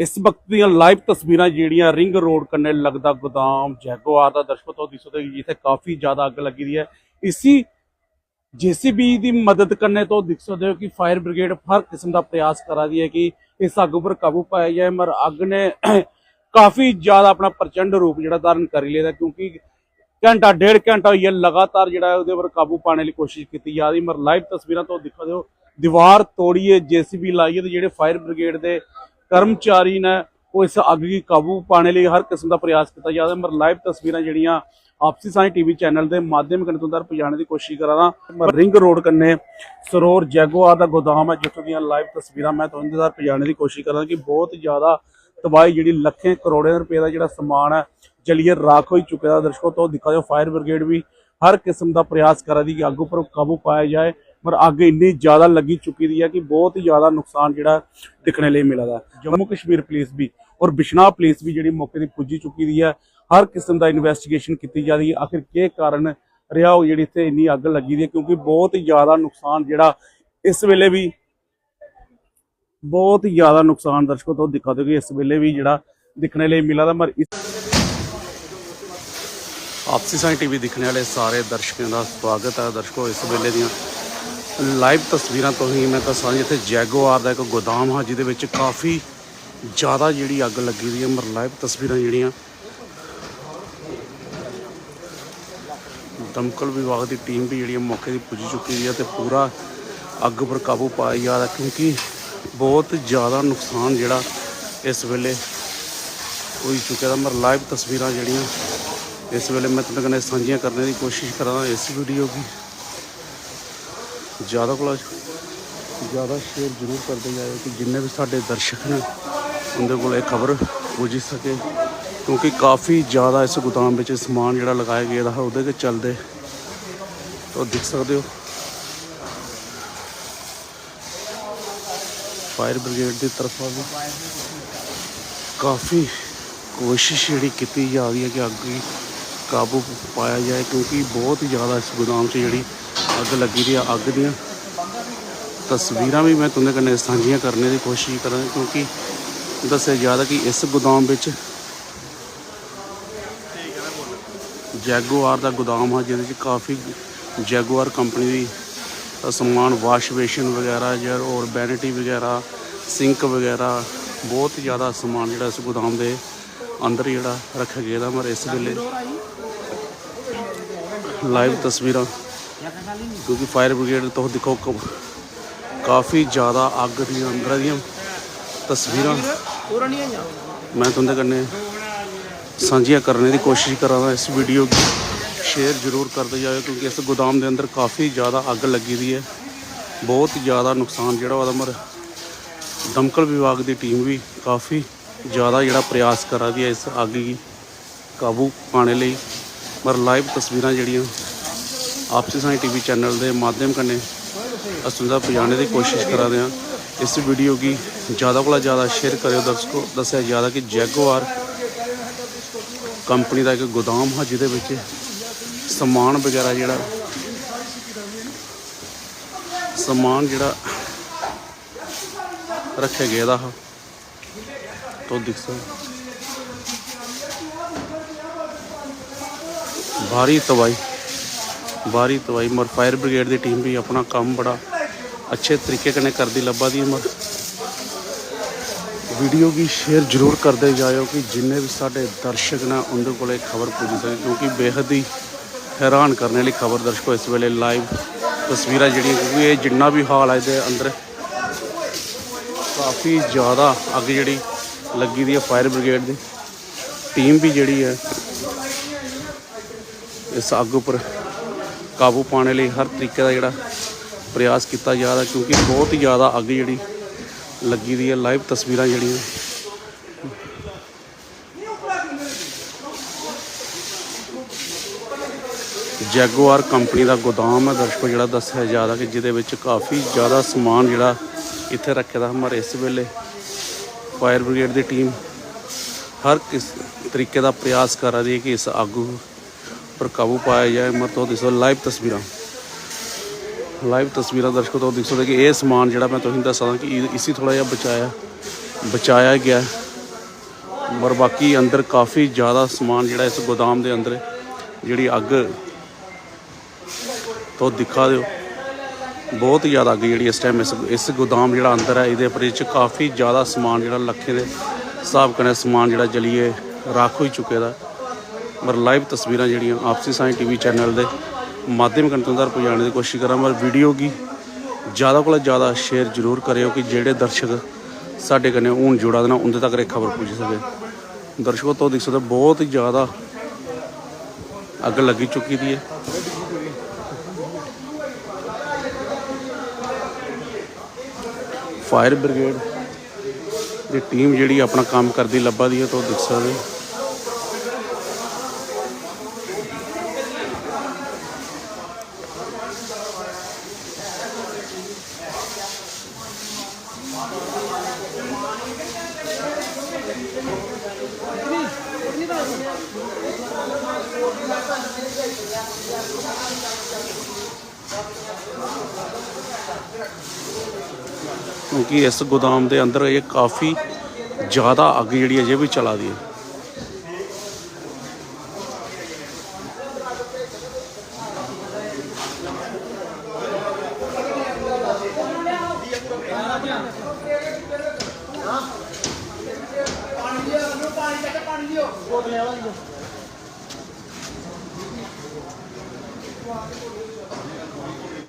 ਇਸ ਵਕਤ ਦੀਆਂ ਲਾਈਵ ਤਸਵੀਰਾਂ ਜਿਹੜੀਆਂ ਰਿੰਗ ਰੋਡ ਕੰਨੇ ਲੱਗਦਾ ਗੋਦਾਮ, ਜੈਗੋਆਰ ਦਾ ਦਰਸ਼ਕੋ ਤੋਂ ਦਿਸੋ ਤੇ ਜਿੱਥੇ ਕਾਫੀ ਜ਼ਿਆਦਾ ਅੱਗ ਲੱਗੀ ਦੀ ਹੈ। ਇਸੀ ਜੀਸੀਬੀ ਦੀ ਮਦਦ ਕਰਨੇ ਤੋਂ ਦਿਖ ਸਕਦੇ ਹੋ ਕਿ ਫਾਇਰ ਬ੍ਰਿਗੇਡ ਹਰ ਕਿਸਮ ਦਾ ਪ੍ਰਯਾਸ ਕਰਾ ਰਹੀ ਹੈ ਕਿ ਇਸ ਅੱਗ ਉੱਪਰ ਕਾਬੂ ਪਾਇਆ ਜਾਏ, ਮਰ ਅੱਗ ਨੇ ਕਾਫੀ ਜ਼ਿਆਦਾ ਆਪਣਾ ਪ੍ਰਚੰਡ ਰੂਪ ਜਿਹੜਾ ਧਾਰਨ ਕਰ ਲਿਆ, ਕਿਉਂਕਿ ਘੰਟਾ, ਡੇਢ ਘੰਟਾ ਹੋਇਆ ਲਗਾਤਾਰ ਜਿਹੜਾ ਉਹਦੇ ਉੱਪਰ ਕਾਬੂ ਪਾਉਣ ਲਈ ਕੋਸ਼ਿਸ਼ ਕੀਤੀ ਜਾ ਰਹੀ ਮਰ ਲਾਈਵ ਤਸਵੀਰਾਂ ਤੋਂ ਦਿਖਾ ਦਿਓ। ਦੀਵਾਰ ਤੋੜੀਏ, ਜੀਸੀਬੀ ਲਾਈਏ ਤੇ ਜਿਹੜੇ ਫਾਇਰ ਬ੍ਰਿਗੇਡ ਦੇ ਕਰਮਚਾਰੀ ਨੇ ਉਹ ਇਸ ਅੱਗ ਦੀ ਕਾਬੂ ਪਾਉਣ ਲਈ ਹਰ ਕਿਸਮ ਦਾ ਪ੍ਰਯਾਸ ਕੀਤਾ ਜਾ ਰਿਹਾ। ਮਰ ਲਾਈਵ ਤਸਵੀਰਾਂ ਜਿਹੜੀਆਂ ਆਪਸੀ ਸਾਈ ਟੀਵੀ ਚੈਨਲ ਦੇ ਮਾਧਿਅਮ ਕਨੇ ਤੁੰਦਰ ਪਹੁੰਚਾਉਣ ਦੀ ਕੋਸ਼ਿਸ਼ ਕਰਾਂ ਮਰ ਰਿੰਗ ਰੋਡ ਕੰਨੇ ਸਰੋਰ ਜੈਗੋਆ ਦਾ ਗੋਦਾਮ ਹੈ, ਜਿੱਥੋਂ ਦੀਆਂ ਲਾਈਵ ਤਸਵੀਰਾਂ ਮੈਂ ਤੁਹਾਨੂੰ ਇੰਤਜ਼ਾਰ ਪਹੁੰਚਾਉਣ ਦੀ ਕੋਸ਼ਿਸ਼ ਕਰਾਂ ਕਿ ਬਹੁਤ ਜ਼ਿਆਦਾ ਤਬਾਹੀ ਜਿਹੜੀ ਲੱਖੇ ਕਰੋੜਾਂ ਰੁਪਏ ਦਾ ਜਿਹੜਾ ਸਮਾਨ ਹੈ, ਜਲੀਏ ਰਾਖ ਹੋਈ ਚੁੱਕਿਆ। ਹੈ ਦਰਸ਼ਕੋ ਤੋਂ ਦਿਖਾ ਦਿਓ ਫਾਇਰ ਬ੍ਰਿਗੇਡ ਵੀ ਹਰ ਕਿਸਮ ਦਾ ਪ੍ਰਯਾਸ ਕਰ ਰਹੀ ਕਿ ਅੱਗ ਉੱਪਰ ਕਾਬੂ ਪਾਇਆ ਜਾਏ। ਪਰ ਅੱਗ ਇੰਨੀ ਜ਼ਿਆਦਾ ਲੱਗੀ ਚੁੱਕੀ ਦੀ ਹੈ ਕਿ ਬਹੁਤ ਹੀ ਜ਼ਿਆਦਾ ਨੁਕਸਾਨ ਜਿਹੜਾ ਦਿਖਣੇ ਲਈ ਮਿਲਦਾ ਜੰਮੂ ਕਸ਼ਮੀਰ ਪੁਲਿਸ ਵੀ ਔਰ ਬਿਸ਼ਨਾਹ ਪੁਲਿਸ ਵੀ ਜਿਹੜੀ ਮੌਕੇ ਦੀ ਪੁੱਜੀ ਚੁੱਕੀ ਦੀ ਹੈ ਹਰ ਕਿਸਮ ਦਾ ਇਨਵੈਸਟੀਗੇਸ਼ਨ ਕੀਤੀ ਜਾ ਰਹੀ ਹੈ ਆਖਿਰ ਕੀ ਕਾਰਨ ਰਿਹਾ ਉਹ ਜਿਹੜੀ ਇੱਥੇ ਇੰਨੀ ਅੱਗ ਲੱਗੀ ਦੀ ਹੈ ਕਿਉਂਕਿ ਬਹੁਤ ਹੀ ਜ਼ਿਆਦਾ ਨੁਕਸਾਨ ਜਿਹੜਾ ਇਸ ਵੇਲੇ ਵੀ ਬਹੁਤ ਹੀ ਜ਼ਿਆਦਾ ਨੁਕਸਾਨ ਦਰਸ਼ਕੋ ਤੋਂ ਦਿਖਾ ਦਿਓ ਇਸ ਵੇਲੇ ਵੀ ਜਿਹੜਾ ਦਿਖਣੇ ਲਈ ਮਿਲਾ ਦਾ। ਮਰ ਆਪਸੀ ਸਾਈ ਟੀਵੀ ਦੇਖਣ ਵਾਲੇ ਸਾਰੇ ਦਰਸ਼ਕਾਂ ਦਾ ਸਵਾਗਤ ਹੈ ਦਰਸ਼ਕੋ, ਇਸ ਵੇਲੇ ਦੀਆਂ ਲਾਈਵ ਤਸਵੀਰਾਂ ਤੋਂ ਹੀ ਮੈਂ ਦੱਸਾਂ ਜੀ ਇੱਥੇ ਜੈਗੋਆਰ ਦਾ ਇੱਕ ਗੋਦਾਮ ਹੈ ਜਿਹਦੇ ਵਿੱਚ ਕਾਫੀ ਜ਼ਿਆਦਾ ਜਿਹੜੀ ਅੱਗ ਲੱਗੀ ਦੀ ਹੈ ਮਰ ਲਾਈਵ ਤਸਵੀਰਾਂ ਜਿਹੜੀਆਂ। ਦਮਕਲ ਵਿਭਾਗ ਦੀ ਟੀਮ ਵੀ ਜਿਹੜੀ ਮੌਕੇ ਦੀ ਪੁੱਜ ਚੁੱਕੀ ਹੈ ਤੇ ਪੂਰਾ ਅੱਗ ਪਰ ਕਾਬੂ ਪਾਇਆ ਜਾ ਰਿਹਾ, ਕਿਉਂਕਿ ਬਹੁਤ ਜ਼ਿਆਦਾ ਨੁਕਸਾਨ ਜਿਹੜਾ ਇਸ ਵੇਲੇ ਹੋਈ ਚੁੱਕਿਆ ਦਾ। ਮਰ ਲਾਈਵ ਤਸਵੀਰਾਂ ਜਿਹੜੀਆਂ ਇਸ ਵੇਲੇ ਮੈਂ ਤੁਹਾਡੇ ਨਾਲ ਸਾਂਝੀਆਂ ਕਰਨ ਦੀ ਕੋਸ਼ਿਸ਼ ਕਰਾਂ ਇਸ ਵੀਡੀਓ ਦੀ। ਜ਼ਿਆਦਾ ਕੋਲ ਜ਼ਿਆਦਾ ਸ਼ੇਅਰ ਜ਼ਰੂਰ ਕਰਦੇ ਜਾਇਓ ਕਿ ਜਿੰਨੇ ਵੀ ਸਾਡੇ ਦਰਸ਼ਕ ਨੇ, ਉਹਦੇ ਕੋਲ ਇਹ ਖਬਰ ਪੁੱਜ ਸਕੇ। ਕਿਉਂਕਿ ਕਾਫੀ ਜ਼ਿਆਦਾ ਇਸ ਗੋਦਾਮ ਵਿੱਚ ਸਮਾਨ ਜਿਹੜਾ ਲਗਾਇਆ ਗਿਆ ਦਾ, ਉਹਦੇ ਕੇ ਚੱਲਦੇ। ਤਾਂ ਦੇਖ ਸਕਦੇ ਹੋ। ਫਾਇਰ ਬ੍ਰਿਗੇਡ ਦੀ ਤਰਫੋਂ ਵੀ ਕਾਫੀ ਕੋਸ਼ਿਸ਼ ਜਿਹੜੀ ਕੀਤੀ ਜਾ ਰਹੀ ਹੈ ਕਿ ਅੱਗ ਕਾਬੂ ਪਾਇਆ ਜਾਏ, ਕਿਉਂਕਿ ਬਹੁਤ ਹੀ ਜ਼ਿਆਦਾ ਇਸ ਗੋਦਾਮ 'ਚ ਜਿਹੜੀ ਅੱਗ ਲੱਗੀ ਦੀ ਅੱਗ ਦੀਆਂ। ਤਸਵੀਰਾਂ ਵੀ ਮੈਂ ਤੁਹਾਡੇ ਕਨੇ ਸਾਂਝੀਆਂ ਕਰਨ ਦੀ ਕੋਸ਼ਿਸ਼ ਕਰਾਂ ਕਿਉਂਕਿ ਦੱਸਿਆ ਜਾਂਦਾ ਕਿ ਇਸ ਗੋਦਾਮ ਵਿੱਚ ਜੈਗੁਆਰ ਦਾ ਗੋਦਾਮ ਆ, ਜਿਹਦੇ ਵਿੱਚ ਕਾਫੀ ਜੈਗੁਆਰ ਕੰਪਨੀ ਦੀ ਸਮਾਨ ਵਾਸ਼ ਬੇਸ਼ਨ ਵਗੈਰਾ, ਜਾਂ ਹੋਰ ਵੈਨਿਟੀ ਵਗੈਰਾ ਸਿੰਕ ਵਗੈਰਾ, ਬਹੁਤ ਜ਼ਿਆਦਾ ਸਮਾਨ ਜਿਹੜਾ ਇਸ ਗੋਦਾਮ ਦੇ ਅੰਦਰ ਜਿਹੜਾ ਰੱਖਿਆ ਗਿਆ ਦਾ ਮਰ ਇਸ ਵੇਲੇ। ਲਾਈਵ ਤਸਵੀਰਾਂ। ਕਿਉਂਕਿ ਫਾਇਰ ਬ੍ਰਿਗੇਡ ਤੋਂ ਦੇਖੋ ਕਾਫੀ ਜ਼ਿਆਦਾ ਅੱਗ ਦੀਆਂ ਅੰਦਰ ਦੀਆਂ ਤਸਵੀਰਾਂ ਮੈਂ ਤੁਹਾਡੇ ਕੰਨੇ ਸਾਂਝੀਆਂ ਕਰਨ ਦੀ ਕੋਸ਼ਿਸ਼ ਕਰਾਂਗਾ। ਇਸ ਵੀਡੀਓ ਦੀ ਸ਼ੇਅਰ ਜ਼ਰੂਰ ਕਰਦੇ ਜਾਇਓ ਕਿਉਂਕਿ ਇਸ ਗੋਦਾਮ ਦੇ ਅੰਦਰ ਕਾਫੀ ਜ਼ਿਆਦਾ ਅੱਗ ਲੱਗੀ ਦੀ ਹੈ। ਬਹੁਤ ਜ਼ਿਆਦਾ ਨੁਕਸਾਨ ਜਿਹੜਾ ਉਹਦਾ ਮਰ ਦਮਕਲ ਵਿਭਾਗ ਦੀ ਟੀਮ ਵੀ ਕਾਫੀ ਜ਼ਿਆਦਾ ਜਿਹੜਾ ਪ੍ਰਯਾਸ ਕਰ ਰਹੀ ਹੈ ਇਸ ਅੱਗ ਦੀ ਕਾਬੂ ਪਾਉਣ ਲਈ। ਮਰ ਲਾਈਵ ਤਸਵੀਰਾਂ ਜਿਹੜੀਆਂ ਆਪਸੀ ਸਾਈ ਟੀਵੀ ਚੈਨਲ ਦੇ ਮਾਧਿਅਮ ਕਨੇ ਅਸੁੰਦਾ ਪਹੁੰਚਾਉਣ ਦੀ ਕੋਸ਼ਿਸ਼ ਕਰਾ ਰਹੇ ਹਾਂ। ਇਸ ਵੀਡੀਓ ਕੀ ਜ਼ਿਆਦਾ ਕੋਲ ਜ਼ਿਆਦਾ ਸ਼ੇਅਰ ਕਰਿਓ ਦਰਸ਼ਕੋ, ਦੱਸਿਆ ਜ਼ਿਆਦਾ ਕਿ ਜੈਗੁਆਰ ਕੰਪਨੀ ਦਾ ਇੱਕ ਗੋਦਾਮ ਹੈ ਜਿਹਦੇ ਵਿੱਚ ਸਮਾਨ ਵਗੈਰਾ ਜਿਹੜਾ, ਸਮਾਨ ਜਿਹੜਾ ਰੱਖਿਆ ਗਿਆ ਦਾ ਹੈ ਤੋ ਦਿਖ ਸਕਦਾ ਭਾਰੀ ਤਬਾਈ ਭਾਰੀ ਤਬਾਈ ਮਰ, ਫਾਇਰ ਬ੍ਰਿਗੇਡ ਦੀ ਟੀਮ ਵੀ ਆਪਣਾ ਕੰਮ ਬੜਾ ਅੱਛੇ ਤਰੀਕੇ ਕਨੇ ਕਰਦੀ, ਲੱਭਾ ਦੀ ਮਰ। ਵੀਡੀਓ ਕੀ ਸ਼ੇਅਰ ਜ਼ਰੂਰ ਕਰਦੇ ਜਾਇਓ ਕਿ ਜਿੰਨੇ ਵੀ ਸਾਡੇ ਦਰਸ਼ਕ ਨੇ ਉਹਦੇ ਕੋਲੇ ਖਬਰ ਪੁੱਜ ਸਕੇ ਕਿਉਂਕਿ ਬੇਹੱਦ ਹੀ ਹੈਰਾਨ ਕਰਨ ਵਾਲੀ ਖਬਰ ਦਰਸ਼ਕੋ, ਇਸ ਵੇਲੇ ਲਾਈਵ ਤਸਵੀਰਾਂ ਜਿਹੜੀਆਂ, ਕਿਉਂਕਿ ਇਹ ਜਿੰਨਾ ਵੀ ਹਾਲ ਹੈ ਇਹਦੇ ਅੰਦਰ, ਕਾਫੀ ਜ਼ਿਆਦਾ ਅੱਗ ਜਿਹੜੀ ਲੱਗੀ ਦੀ ਹੈ ਫਾਇਰ ਬ੍ਰਿਗੇਡ ਦੀ। ਟੀਮ ਵੀ ਜਿਹੜੀ ਹੈ ਇਸ ਅੱਗ ਉੱਪਰ ਕਾਬੂ ਪਾਉਣ ਲਈ ਹਰ ਤਰੀਕੇ ਦਾ ਜਿਹੜਾ ਪ੍ਰਯਾਸ ਕੀਤਾ ਜਾ ਰਿਹਾ, ਕਿਉਂਕਿ ਬਹੁਤ ਹੀ ਜ਼ਿਆਦਾ ਅੱਗ ਜਿਹੜੀ ਲੱਗੀ ਦੀ ਹੈ, ਲਾਈਵ ਤਸਵੀਰਾਂ ਜਿਹੜੀਆਂ। ਜੈਗੁਆਰ ਕੰਪਨੀ ਦਾ ਗੋਦਾਮ ਹੈ, ਦਰਸ਼ਕੋ ਜਿਹੜਾ ਦੱਸਿਆ ਜਾ ਰਿਹਾ ਕਿ ਜਿਹਦੇ ਵਿੱਚ ਕਾਫੀ ਜ਼ਿਆਦਾ ਸਮਾਨ ਜਿਹੜਾ ਇੱਥੇ ਰੱਖਿਆ ਦਾ ਹਮਾਰੇ ਇਸ ਵੇਲੇ ਫਾਇਰ ਬ੍ਰਿਗੇਡ ਦੀ ਟੀਮ ਹਰ ਕਿਸ ਤਰੀਕੇ ਦਾ ਪ੍ਰਯਾਸ ਕਰ ਰਹੀ ਹੈ ਕਿ ਇਸ ਅੱਗ ਪਰ ਕਾਬੂ ਪਾਇਆ ਜਾਏ। ਮਰ ਤੋਂ ਦਿਸੋ ਲਾਈਵ ਤਸਵੀਰਾਂ। ਲਾਈਵ ਤਸਵੀਰਾਂ ਦਰਸ਼ਕੋ, ਤੋਂ ਦਿਖ ਸਕਦੇ ਕਿ ਇਹ ਸਮਾਨ ਜਿਹੜਾ ਮੈਂ ਤੁਹਾਨੂੰ ਦੱਸਾਂ ਕਿ ਇਹ- ਥੋੜਾ ਜਿਹਾ ਬਚਾਇਆ ਬਚਾਇਆ ਗਿਆ। ਪਰ ਬਾਕੀ ਅੰਦਰ ਕਾਫੀ ਜ਼ਿਆਦਾ ਸਮਾਨ ਜਿਹੜਾ ਇਸ ਗੋਦਾਮ ਦੇ ਅੰਦਰ ਜਿਹੜੀ ਅੱਗ ਤੋਂ ਦਿਖਾ ਦਿਓ। ਬਹੁਤ ਹੀ ਜ਼ਿਆਦਾ ਅੱਗ ਜਿਹੜੀ ਇਸ ਟਾਈਮ ਇਸ ਇਸ ਗੋਦਾਮ ਜਿਹੜਾ ਅੰਦਰ ਹੈ, ਇਹਦੇ ਉੱਪਰ ਇਹ ਕਾਫੀ ਜ਼ਿਆਦਾ ਸਮਾਨ ਜਿਹੜਾ ਲੱਖੇ ਦੇ ਹਿਸਾਬ ਕਨੇ ਸਮਾਨ ਜਿਹੜਾ ਜਲੀਏ, ਰਾਖ ਹੋ ਚੁੱਕੇ ਦਾ। ਪਰ ਲਾਈਵ ਤਸਵੀਰਾਂ ਜਿਹੜੀਆਂ ਆਪਸੀ ਸਾਈ ਟੀਵੀ ਚੈਨਲ ਦੇ ਮਾਧਿਅਮ ਕੰਟੰਦਰ ਪਹੁੰਚਾਉਣ ਦੀ ਕੋਸ਼ਿਸ਼ ਕਰਾਂ ਪਰ ਵੀਡੀਓ ਕੀ ਜ਼ਿਆਦਾ ਕੋਲ ਜ਼ਿਆਦਾ ਸ਼ੇਅਰ ਜ਼ਰੂਰ ਕਰਿਓ ਕਿ ਜਿਹੜੇ ਦਰਸ਼ਕ ਸਾਡੇ ਕਨੇ ਹੁਣ ਜੁੜਾ ਦੇਣਾ, ਉਹਦੇ ਤੱਕ ਇਹ ਖਬਰ ਪਹੁੰਚ ਸਕੇ। ਦਰਸ਼ਕੋ ਤੋਂ ਦੇਖ ਸਕਦੇ ਬਹੁਤ ਹੀ ਜ਼ਿਆਦਾ ਅੱਗ ਲੱਗੀ ਚੁੱਕੀ ਦੀ ਹੈ। ਫਾਇਰ ਬ੍ਰਿਗੇਡ ਦੀ ਟੀਮ ਜਿਹੜੀ ਆਪਣਾ ਕੰਮ ਕਰਦੀ, ਲੱਭਾ ਦੀ ਹੈ ਤੋਂ ਦੇਖ ਸਕਦੇ ਕਿਉਂਕਿ ਇਸ ਗੋਦਾਮ ਦੇ ਅੰਦਰ ਇਹ ਕਾਫੀ ਜ਼ਿਆਦਾ ਅੱਗ ਜਿਹੜੀ ਅਜੇ ਵੀ ਚਲਾ ਦੀ ਹੈ। ਬੋਤਲੇ ਵਾਲਾ ਜੀ